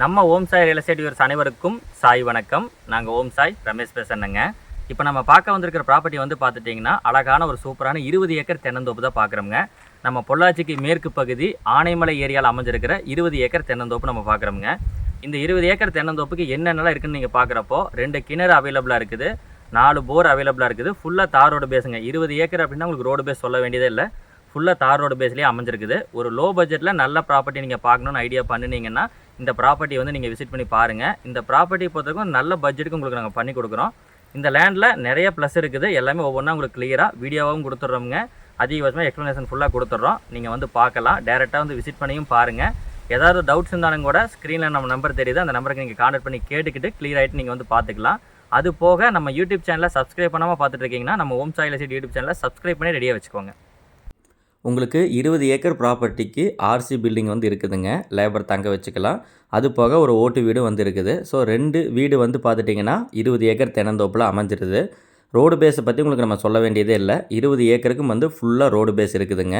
நம்ம Om Sai real estate viewers அனைவருக்கும் சாய் வணக்கம். நாங்கள் ஓம் சாய் ரமேஷ் பேசணுங்க இப்போ நம்ம பார்க்க வந்திருக்கிற ப்ராப்பர்ட்டி வந்து பார்த்துட்டிங்கன்னா அழகான ஒரு சூப்பரான இருபது ஏக்கர் தென்னந்தோப்பு தான் பார்க்குறோங்க நம்ம பொள்ளாச்சிக்கு மேற்கு பகுதி ஆனைமலை ஏரியாவில் அமைஞ்சிருக்கிற இருபது ஏக்கர் தென்னந்தோப்பு நம்ம பார்க்குறோங்க இந்த இருபது ஏக்கர் தென்னந்தோப்புக்கு என்னென்னலாம் இருக்குன்னு நீங்கள் பார்க்குறப்போ ரெண்டு கிணறு அவைலபிளாக இருக்குது நாலு போர் அவைலபிளாக இருக்குது ஃபுல்லாக தார் ரோடு பேஸுங்க இருபது ஏக்கர் அப்படின்னா உங்களுக்கு ரோடு பேஸ் சொல்ல வேண்டியதே இல்லை. ஃபுல்லாக தார் ரோடு பேஸ்லேயே அமைஞ்சிருக்குது. ஒரு லோ பட்ஜெட்டில் நல்ல ப்ராப்பர்ட்டி நீங்கள் பார்க்கணுன்னு ஐடியா பண்ணினீங்கன்னா இந்த ப்ராப்பர்ட்டி வந்து நீங்கள் விசிட் பண்ணி பாருங்கள் இந்த ப்ராப்பர்ட்டி பொறுத்தவரைக்கும் நல்ல பட்ஜெட்டுக்கு உங்களுக்கு நாங்கள் பண்ணி கொடுக்குறோம். இந்த லேண்டில் நிறைய ப்ளஸ் இருக்குது. எல்லாமே ஒவ்வொன்றா உங்களுக்கு கிளியராக வீடியோவாகவும் கொடுத்துட்றோங்க அதிகபட்சமாக எக்ஸ்ப்ளனேஷன் ஃபுல்லாக கொடுத்துட்றோம். நீங்கள் வந்து பார்க்கலாம். டேரெக்டாக வந்து விசிட் பண்ணியும் பாருங்கள் ஏதாவது டவுட்ஸ் இருந்தாலும் கூட ஸ்க்ரீனில் நம்ம நம்பர் தெரியுது. அந்த நம்பருக்கு நீங்கள் கான்டாக்ட் பண்ணி கேட்டுக்கிட்டு கிளியர் ஆகிட்டு நீங்கள் வந்து பார்த்துக்கலாம். அது போக நம்ம யூடியூப் சேனலை சப்ஸ்கிரைப் பண்ணாமல் பார்த்துட்டு இருக்கீங்கன்னா நம்ம ஓம் சாயில் சீட் யூடியூப் சேனலை சப்ஸ்கிரைப் பண்ணி ரெடியாக வச்சுக்கோங்க. உங்களுக்கு இருபது ஏக்கர் ப்ராப்பர்ட்டிக்கு ஆர்சி பில்டிங் வந்து இருக்குதுங்க. லேபர் தங்க வச்சுக்கலாம். அது போக ஒரு ஓட்டு வீடு வந்து இருக்குது ஸோ ரெண்டு வீடு வந்து பார்த்துட்டிங்கன்னா இருபது ஏக்கர் தென்னந்தோப்பில் அமைஞ்சிருது. ரோடு பேஸை பற்றி உங்களுக்கு நம்ம சொல்ல வேண்டியதே இல்லை. இருபது ஏக்கருக்கும் வந்து ஃபுல்லாக ரோடு பேஸ் இருக்குதுங்க.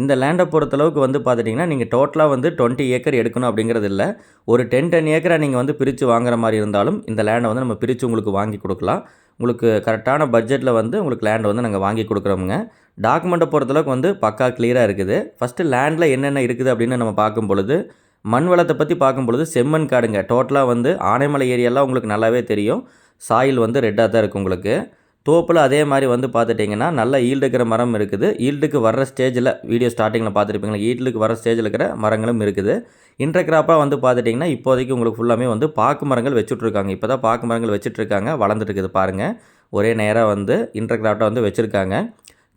இந்த லேண்டை பொறுத்தளவுக்கு வந்து பார்த்துட்டிங்கன்னா நீங்கள் டோட்டலாக வந்து டுவெண்ட்டி ஏக்கர் எடுக்கணும் அப்படிங்கிறது இல்லை. ஒரு டென் டென் ஏக்கரை நீங்கள் வந்து பிரித்து வாங்குற மாதிரி இருந்தாலும் இந்த லேண்டை வந்து நம்ம பிரித்து உங்களுக்கு வாங்கி கொடுக்கலாம். உங்களுக்கு கரெக்டான பட்ஜெட்டில் வந்து உங்களுக்கு லேண்டை வந்து நாங்கள் வாங்கி கொடுக்குறோமுங்க. டாக்குமெண்ட்டை பொறுத்தளவுக்கு வந்து பக்கா கிளியராக இருக்குது. ஃபஸ்ட்டு லேண்டில் என்னென்ன இருக்குது அப்படின்னு நம்ம பார்க்கும் பொழுது மண் வளத்தை பற்றி பார்க்கும் பொழுது செம்மண் காடுங்க. டோட்டலாக வந்து ஆனைமலை ஏரியாலாம் உங்களுக்கு நல்லாவே தெரியும். சாயில் வந்து ரெட்டாக தான் இருக்குது உங்களுக்கு. தோப்பில் அதே மாதிரி வந்து பார்த்துட்டிங்கன்னா நல்லா ஈல்டு இருக்கிற மரம் இருக்குது. ஈல்டுக்கு வர்ற ஸ்டேஜில் வீடியோ ஸ்டார்டிங்கில் பார்த்துருப்பீங்களா? ஈல்டுக்கு வர ஸ்டேஜில் இருக்கிற மரங்களும் இருக்குது. இன்டர்கிராப்பாக வந்து பார்த்துட்டிங்கன்னா இப்போதைக்கு உங்களுக்கு ஃபுல்லாமே வந்து பாக்கு மரங்கள் வச்சுட்ருக்காங்க. இப்போ தான் பாக்கு மரங்கள் வச்சுட்ருக்காங்க. வளர்ந்துட்டு இருக்குது பாருங்கள் ஒரே நேராக வந்து இன்டர்கிராஃப்டாக வந்து வச்சுருக்காங்க.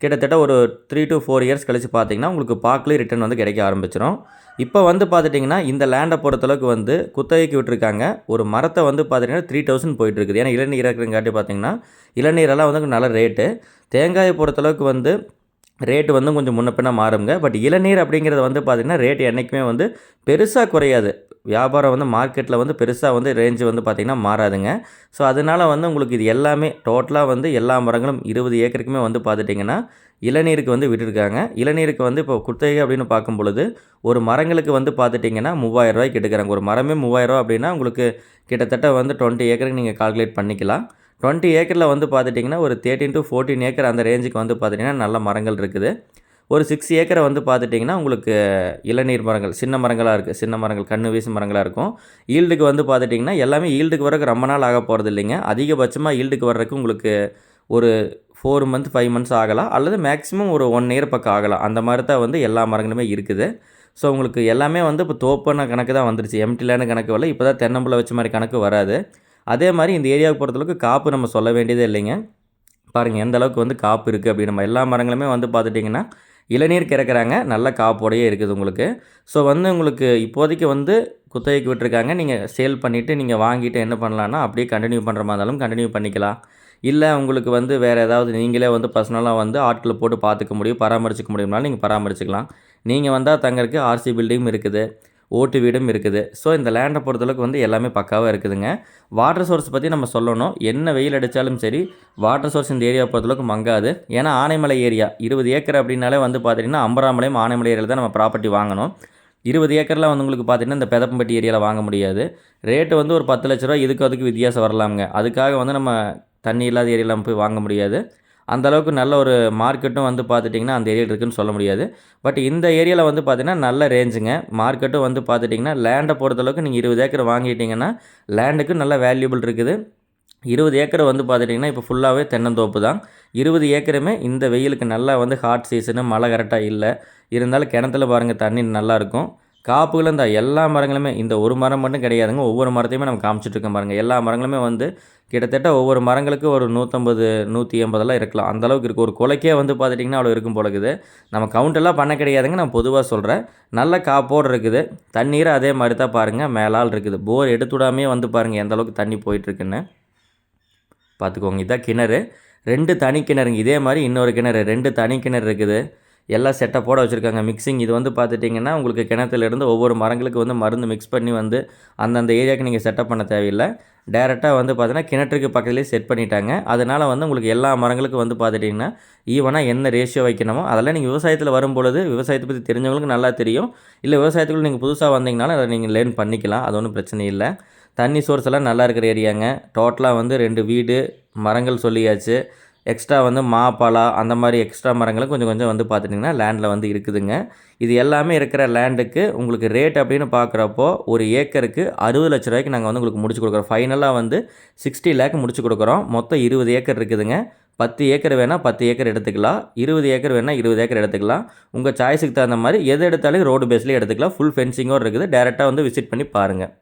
கிட்டத்தட்ட ஒரு த்ரீ டு ஃபோர் இயர்ஸ் கழித்து பார்த்தீங்கன்னா உங்களுக்கு பார்க்கலே ரிட்டர்ன் வந்து கிடைக்க ஆரம்பிச்சிடும் இப்போ வந்து பார்த்துட்டிங்கன்னா இந்த லேண்டை பொறுத்தளவுக்கு வந்து குத்தகைக்கு விட்டுருக்காங்க. ஒரு மரத்தை வந்து பார்த்தீங்கன்னா த்ரீ தௌசண்ட் போயிட்டுருக்குது. ஏன்னா இளநீர் இருக்கிறங்காட்டி பார்த்தீங்கன்னா இளநீரெல்லாம் வந்து நல்ல ரேட்டு தேங்காயை பொறுத்தளவுக்கு வந்து ரேட்டு வந்து கொஞ்சம் முன்ன பின்ன மாறுங்க பட் இளநீர் அப்படிங்கிறது வந்து பார்த்திங்கன்னா ரேட் என்றைக்குமே வந்து பெருசாக குறையாது. வியாபாரம் வந்து மார்க்கெட்டில் வந்து பெருசாக வந்து ரேஞ்சு வந்து பார்த்திங்கன்னா மாறாதுங்க. ஸோ அதனால் வந்து உங்களுக்கு இது எல்லாமே டோட்டலாக வந்து எல்லா மரங்களும் இருபது ஏக்கருக்குமே வந்து பார்த்துட்டிங்கன்னா இளநீருக்கு வந்து விட்டுருக்காங்க. இளநீருக்கு வந்து இப்போ குத்தகை அப்படின்னு பார்க்கும் பொழுது ஒரு மரங்களுக்கு வந்து பார்த்துட்டிங்கன்னா மூவாயிரம் ரூபாய்க்கு எடுக்கிறாங்க. ஒரு மரமே மூவாயிரம் ரூபா அப்படின்னா உங்களுக்கு கிட்டத்தட்ட வந்து டுவெண்ட்டி ஏக்கருக்கு நீங்கள் கால்குலேட் பண்ணிக்கலாம். டுவெண்ட்டி ஏக்கரில் வந்து பார்த்துட்டிங்கன்னா ஒரு தேர்ட்டின் டு ஃபோர்டீன் ஏக்கர் அந்த ரேஞ்சுக்கு வந்து பார்த்திங்கன்னா நல்ல மரங்கள் இருக்குது. ஒரு சிக்ஸ் ஏக்கரை வந்து பார்த்துட்டிங்கன்னா உங்களுக்கு இளநீர் மரங்கள் சின்ன மரங்களாக இருக்குது சின்ன மரங்கள் கண்ணு வீசு மரங்களாக இருக்கும். ஈல்டுக்கு வந்து பார்த்துட்டிங்கன்னா எல்லாமே ஈல்டுக்கு வரக்கு ரொம்ப நாள் ஆக போகிறது இல்லைங்க. அதிகபட்சமாக ஈல்டுக்கு வர்றதுக்கு உங்களுக்கு ஒரு ஃபோர் மந்த் ஃபைவ் மந்த்ஸ் ஆகலாம். அல்லது மேக்ஸிமம் ஒரு ஒன் இயர் பக்கம் ஆகலாம். அந்த மாதிரி தான் வந்து எல்லா மரங்களுமே இருக்குது. ஸோ உங்களுக்கு எல்லாமே வந்து இப்போ தோப்பான கணக்கு தான் வந்துருச்சு. எம்டிலான கணக்கு வரல. இப்போ தான் தென்னம்பிள்ளை வச்ச மாதிரி கணக்கு வராது. அதே மாதிரி இந்த ஏரியாவுக்கு பொறுத்தளவுக்கு காப்பு நம்ம சொல்ல வேண்டியதே இல்லைங்க. பாருங்கள் எந்த அளவுக்கு வந்து காப்பு இருக்குது அப்படி. நம்ம எல்லா மரங்களுமே வந்து பார்த்துட்டிங்கன்னா இளநீர் கிறக்குறாங்க. நல்ல காப்போடையே இருக்குது உங்களுக்கு. ஸோ வந்து உங்களுக்கு இப்போதைக்கு வந்து குத்தகைக்கு விட்டுருக்காங்க. நீங்கள் சேல் பண்ணிவிட்டு நீங்கள் வாங்கிட்டு என்ன பண்ணலான்னா அப்படியே கண்டினியூ பண்ணுற மாதிரி இருந்தாலும் கண்டினியூ பண்ணிக்கலாம். இல்லை உங்களுக்கு வந்து வேறு ஏதாவது நீங்களே வந்து பர்சனலாக வந்து ஆட்களை போட்டு பார்த்துக்க முடியும் பராமரிச்சுக்க முடியும்னாலும் நீங்கள் பராமரிச்சுக்கலாம். நீங்கள் வந்தால் தங்கறதுக்கு ஆர்சி பில்டிங்கும் இருக்குது. ஓட்டு வீடும் இருக்குது. ஸோ இந்த லேண்டை பொறுத்தளவுக்கு வந்து எல்லாமே பக்காவாக இருக்குதுங்க. வாட்டர் சோர்ஸ் பற்றி நம்ம சொல்லணும். என்ன வெயில் அடித்தாலும் சரி வாட்டர் சோர்ஸ் இந்த ஏரியா பொறுத்தளவுக்கு மங்காது. ஏன்னா ஆனைமலை ஏரியா இருபது ஏக்கர் அப்படின்னாலே வந்து பார்த்திங்கன்னா அம்பராமலையும் ஆனைமலை ஏரியாவில் தான் நம்ம ப்ராப்பர்ட்டி வாங்கணும். இருபது ஏக்கரில் வந்து உங்களுக்கு பார்த்தீங்கன்னா இந்த பெதப்பம்பட்டி ஏரியாவில் வாங்க முடியாது. ரேட்டு வந்து ஒரு பத்து லட்ச ரூபா இதுக்கு அதுக்கு வித்தியாசம் வரலாமுங்க. அதுக்காக வந்து நம்ம தண்ணி இல்லாத ஏரியாவில் போய் வாங்க முடியாது. அந்தளவுக்கு நல்ல ஒரு மார்க்கெட்டும் வந்து பார்த்துட்டிங்கன்னா அந்த ஏரியாவில் இருக்குதுன்னு சொல்ல முடியாது. பட் இந்த ஏரியாவில் வந்து பார்த்திங்கன்னா நல்ல ரேஞ்சுங்க. மார்க்கெட்டும் வந்து பார்த்துட்டிங்கன்னா லேண்டை பொறுத்தளவுக்கு நீங்கள் இருபது ஏக்கர் வாங்கிட்டீங்கன்னா லேண்டுக்கு நல்ல வேல்யூபிள் இருக்குது. இருபது ஏக்கர் வந்து பார்த்துட்டிங்கன்னா இப்போ ஃபுல்லாகவே தென்னந்தோப்பு தான். இருபது ஏக்கருமே இந்த வெயிலுக்கு நல்லா வந்து ஹாட் சீசனு மழை கரெக்டாக இல்லை. இருந்தாலும் கிணத்துல பாருங்கள் தண்ணி நல்லா இருக்கும். காப்புகளும் இந்த எல்லா மரங்களுமே இந்த ஒரு மரம் மட்டும் கிடையாதுங்க. ஒவ்வொரு மரத்தையுமே நம்ம காமிச்சிட்ருக்கோம் பாருங்கள் எல்லா மரங்களுமே வந்து கிட்டத்தட்ட ஒவ்வொரு மரங்களுக்கு ஒரு நூற்றம்பது நூற்றி எண்பதெல்லாம் இருக்கலாம் அந்தளவுக்கு இருக்குது ஒரு கொலைக்கே வந்து பார்த்துட்டிங்கன்னா அவ்வளோ இருக்கும் போல இருக்குது. நம்ம கவுண்டெல்லாம் பண்ண கிடையாதுங்க. நான் பொதுவாக சொல்கிறேன் நல்ல காப்போடு இருக்குது. தண்ணீரை அதே மாதிரி தான் பாருங்கள் மேலால் இருக்குது. போர் எடுத்து விடாமே வந்து பாருங்கள் எந்த அளவுக்கு தண்ணி போயிட்டுருக்குன்னு. பார்த்துக்கோங்க. இதான் கிணறு. ரெண்டு தனி கிணறுங்க. இதே மாதிரி இன்னொரு கிணறு. ரெண்டு தனி கிணறு இருக்குது. எல்லாம் செட்டப்போடு வச்சுருக்காங்க. மிக்சிங் இது வந்து பார்த்துட்டிங்கன்னா உங்களுக்கு கிணத்துலேருந்து ஒவ்வொரு மரங்களுக்கு வந்து மருந்து மிக்ஸ் பண்ணி வந்து அந்தந்த ஏரியாவுக்கு நீங்கள் செட்டப் பண்ண தேவையில்லை. டேரெக்டாக வந்து பார்த்தீங்கன்னா கிணற்றுக்கு பக்கத்துலேயே செட் பண்ணிட்டாங்க. அதனால் வந்து உங்களுக்கு எல்லா மரங்களுக்கும் வந்து பார்த்துட்டிங்கன்னா ஈவனாக என்ன ரேஷியோ வைக்கணுமோ அதெல்லாம் நீங்கள் விவசாயத்தில் வரும்பொழுது விவசாயத்தை பற்றி தெரிஞ்சவங்களுக்கு நல்லா தெரியும். இல்லை விவசாயத்துக்குள்ள நீங்கள் புதுசாக வந்தீங்கனாலும் அதை நீங்கள் லேர்ன் பண்ணிக்கலாம். அது ஒன்றும் பிரச்சனை இல்லை. தண்ணி சோர்ஸ் எல்லாம் நல்லா இருக்கிற ஏரியாங்க டோட்டலாக வந்து ரெண்டு வீடு மரங்கள் சொல்லியாச்சு. எக்ஸ்ட்ரா வந்து மா பலா அந்த மாதிரி எக்ஸ்ட்ரா மரங்களும் கொஞ்சம் கொஞ்சம் வந்து பார்த்துட்டிங்கன்னா லேண்டில் வந்து இருக்குதுங்க. இது எல்லாமே இருக்கிற லேண்டுக்கு உங்களுக்கு ரேட் அப்படின்னு பார்க்குறப்போ ஒரு ஏக்கருக்கு அறுபது லட்ச ரூபாய்க்கு நாங்கள் வந்து உங்களுக்கு முடிச்சு கொடுக்குறோம். ஃபைனலாக வந்து சிக்ஸ்டி லேக் முடிச்சு கொடுக்குறோம். மொத்தம் இருபது ஏக்கர் இருக்குதுங்க. பத்து ஏக்கர் வேணால் பத்து ஏக்கர் எடுத்துக்கலாம். இருபது ஏக்கர் வேணால் இருபது ஏக்கர் எடுத்துக்கலாம். உங்கள் சாய்ஸுக்கு தகுந்த மாதிரி எது எடுத்தாலும் ரோடு பேஸ்லேயே எடுத்துக்கலாம். ஃபுல் ஃபென்சிங்கோடு இருக்குது. டேரெக்டாக வந்து விசிட் பண்ணி பாருங்கள்